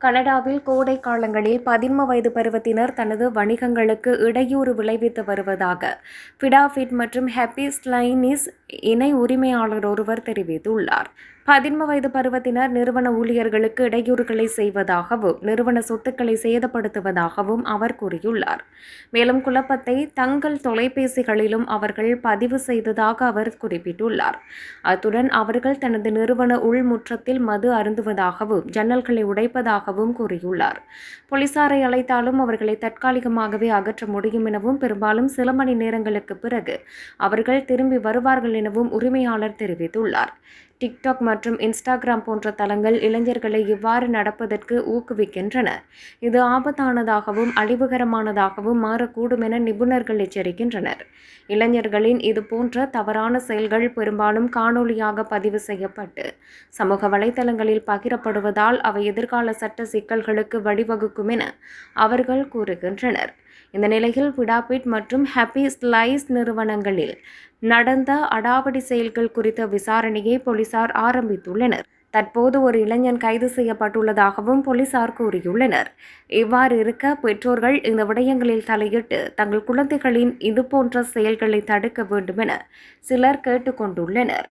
கனடாவில் கோடை காலங்களில் பதின்ம வயது பருவத்தினர் தனது வணிகங்களுக்கு இடையூறு விளைவித்து வருவதாக ஃபிடாஃபிட் மற்றும் ஹாப்பி ஸ்லைனிஸ் இணை உரிமையாளர் ஒருவர் தெரிவித்துள்ளார். பதின்ம வயது பருவத்தினர் நிறுவன ஊழியர்களுக்கு இடையூறுகளை செய்வதாகவும் நிறுவன சொத்துக்களை சேதப்படுத்துவதாகவும் அவர் கூறியுள்ளார். மேலும் குழப்பத்தை தங்கள் தொலைபேசிகளிலும் அவர்கள் பதிவு செய்ததாக அவர் குறிப்பிட்டுள்ளார். அத்துடன் அவர்கள் தனது நிறுவன உள்முற்றத்தில் மது அருந்துவதாகவும் ஜன்னல்களை உடைப்பதாக இருப்பதாகவும் கூறியுள்ளார். போலீசாரை அழைத்தாலும் அவர்களை தற்காலிகமாகவே அகற்ற முடியும் எனவும் பெரும்பாலும் சில மணி நேரங்களுக்கு பிறகு அவர்கள் திரும்பி வருவார்கள் எனவும் உரிமையாளர் தெரிவித்துள்ளார். டிக்டாக் மற்றும் இன்ஸ்டாகிராம் போன்ற தளங்கள் இளைஞர்களை இவ்வாறு நடப்பதற்கு ஊக்குவிக்கின்றன. இது ஆபத்தானதாகவும் அழிவுகரமானதாகவும் மாறக்கூடும் என நிபுணர்கள் எச்சரிக்கின்றனர். இளைஞர்களின் இது போன்ற தவறான செயல்கள் பெரும்பாலும் காணொலியாக பதிவு செய்யப்பட்டு சமூக வலைதளங்களில் பகிரப்படுவதால் அவை எதிர்கால சட்ட சிக்கல்களுக்கு வழிவகுக்கும் என அவர்கள் கூறுகின்றனர். இந்த நிலையில் விடாபிட் மற்றும் ஹாப்பி ஸ்லைஸ் நிறுவனங்களில் நடந்த அடாவடி செயல்கள் குறித்த விசாரணையை போலீசார் ஆரம்பித்துள்ளனர். தற்போது ஒரு இளைஞன் கைது செய்யப்பட்டுள்ளதாகவும் போலீசார் கூறியுள்ளனர். இவ்வாறு இருக்க பெற்றோர்கள் இந்த விடயங்களில் தலையிட்டு தங்கள் குழந்தைகளின் இதுபோன்ற செயல்களை தடுக்க வேண்டுமென சிலர் கேட்டுக்கொண்டுள்ளனர்.